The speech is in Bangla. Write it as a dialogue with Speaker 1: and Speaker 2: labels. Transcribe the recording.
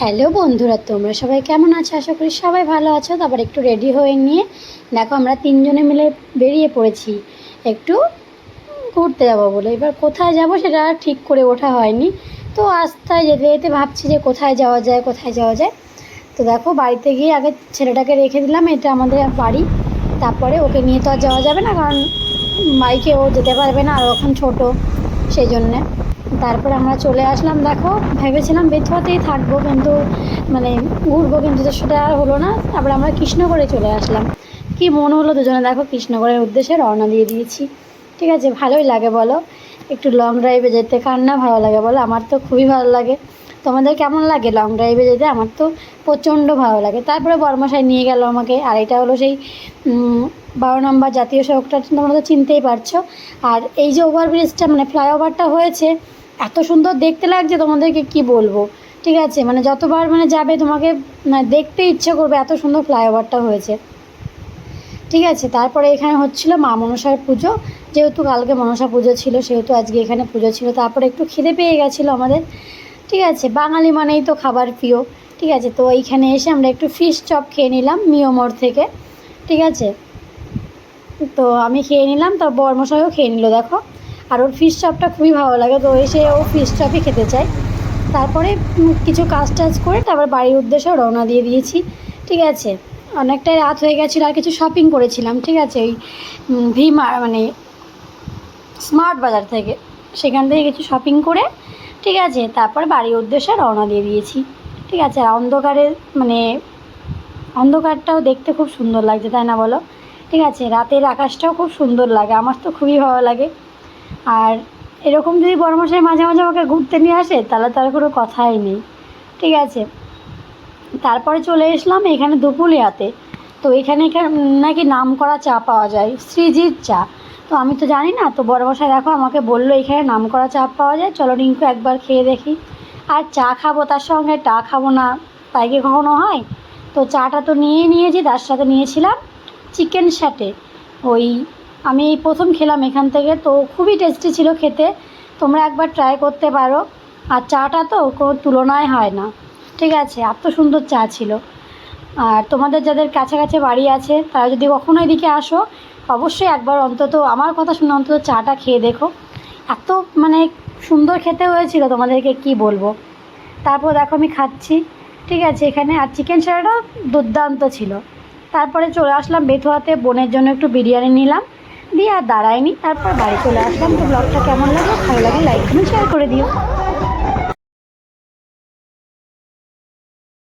Speaker 1: হ্যালো বন্ধুরা, তোমরা সবাই কেমন আছো? আশা করি সবাই ভালো আছো। তারপর একটু রেডি হয়ে নিয়ে, দেখো আমরা তিনজনে মিলে বেরিয়ে পড়েছি। একটু ঘুরতে যাব বলে। এবার কোথায় যাব সেটা ঠিক করে ওঠা হয়নি। তো আস্তায় যেতে যেতে ভাবছি যে কোথায় যাওয়া যায়, কোথায় যাওয়া যায়। তো দেখো বাড়িতে গিয়ে আগে ছেলেটাকে রেখে দিলাম, এটা আমাদের বাড়ি। তারপরে ওকে নিয়ে তো আর যাওয়া যাবে না, কারণ বাইকে ও যেতে পারবে না, আর ওখান ছোটো সেই জন্যে তারপরে আমরা চলে আসলাম, দেখো, ভেবেছিলাম বেথুয়াতেই থাকব, কিন্তু মানে ঘুরবো, কিন্তু সেটা আর হলো না। তারপরে আমরা কৃষ্ণগড়ে চলে আসলাম। কি মনে হলো দুজনে, দেখো, কৃষ্ণগড়ের উদ্দেশ্যে রওনা দিয়ে দিয়েছি। ঠিক আছে, ভালোই লাগে বলো। একটু লং ড্রাইভে যেতে, কার না ভালো লাগে বলো? আমার তো খুবই ভালো লাগে। তোমাদের কেমন লাগে লং ড্রাইভে যেতে? আমার তো প্রচণ্ড ভালো লাগে। তারপরে বর্মাশাই নিয়ে গেল আমাকে, আর এটা হলো সেই বারো নম্বর জাতীয় সড়কটা তোমরা তো চিনতেই পারছ। আর এই যে ওভারব্রিজটা মানে ফ্লাইওভারটা হয়েছে, এত সুন্দর দেখতে লাগছে তোমাদেরকে কি বলব। ঠিক আছে মানে যতবার মানে যাবে তোমাকে মানে দেখতে ইচ্ছে করবে এত সুন্দর ফ্লাইওভারটা হয়েছে। ঠিক আছে, তারপরে এখানে হচ্ছিল মা মনসার পুজো। যেহেতু কালকে মনসা পুজো ছিল, সেহেতু আজকে এখানে পুজো ছিল, তারপরে একটু খিদে পেয়ে গেছিল আমাদের। ঠিক আছে, বাঙালি মানেই তো খাবার প্রিয়। ঠিক আছে, তো এইখানে এসে আমরা একটু ফিশ চপ খেয়ে নিলাম মিওমোর থেকে। ঠিক আছে তো আমি খেয়ে নিলাম, তো বর্মশাইও খেয়ে নিল, দেখো। আর ওর ফিশ চপটা খুবই ভালো লাগে, তো এসে ও ফিশ চপই খেতে চায়। তারপরে কিছু কাজ টাজ করে তারপর বাড়ির উদ্দেশ্যে রওনা দিয়ে দিয়েছি, ঠিক আছে। অনেকটাই রাত হয়ে গেছিল, আর কিছু শপিং করেছিলাম, ঠিক আছে, ওই ভি মানে স্মার্ট বাজার থেকে। সেখান থেকে কিছু শপিং করে, ঠিক আছে, তারপর বাড়ির উদ্দেশ্যে রওনা দিয়ে দিয়েছি, ঠিক আছে। অন্ধকারে মানে অন্ধকারটাও দেখতে খুব সুন্দর লাগছে, তাই না বলো? ঠিক আছে, রাতের আকাশটাও খুব সুন্দর লাগে, আমার তো খুবই ভালো লাগে। আর এরকম যদি বড়মশাই মাঝে মাঝে আমাকে ঘুরতে নিয়ে আসে, তাহলে তার কোনো কথাই নেই। ঠিক আছে, তারপরে চলে এসলাম এখানে দুপুলিয়াতে। তো এখানে নাকি নাম করা চা পাওয়া যায়, শ্রীজির চা। তো আমি তো জানি না, তো বড়মশাই দেখো আমাকে বলল এখানে নাম করা চা পাওয়া যায়। চলো রিঙ্কু একবার খেয়ে দেখি। আর চা খাব, তার সঙ্গে টা খাব না, তাই কি কখনো হয়? তো চাটা তো নিয়ে নিয়েছি, তার সাথে নিয়েছিলাম। চিকেন স্যাটে ওই আমি প্রথম খেলাম এখান থেকে, তো খুবই টেস্টি ছিল খেতে। তোমরা একবার ট্রাই করতে পারো। আর চাটা তো কোনো তুলনায় হয় না। ঠিক আছে, এত সুন্দর চা ছিল। আর তোমাদের যাদের কাছাকাছি বাড়ি আছে, তারা যদি কখনো এদিকে আসো, অবশ্যই একবার অন্তত আমার কথা শুনে অন্তত চাটা খেয়ে দেখো। এত মানে সুন্দর খেতে হয়েছিল তোমাদেরকে, কি বলব? তারপর দেখো আমি খাচ্ছি। ঠিক আছে, এখানে আর চিকেন ছাড়াটাও দুর্দান্ত ছিল। তারপরে চলে আসলাম বেথুয়াতে, বোনের জন্য একটু বিরিয়ানি নিলাম। দিয়ে আর দাঁড়ায়নি, তারপর বাড়ি চলে আসলাম। তো ব্লগটা কেমন লাগল? ভালো লাগে লাইক শেয়ার করে দিও।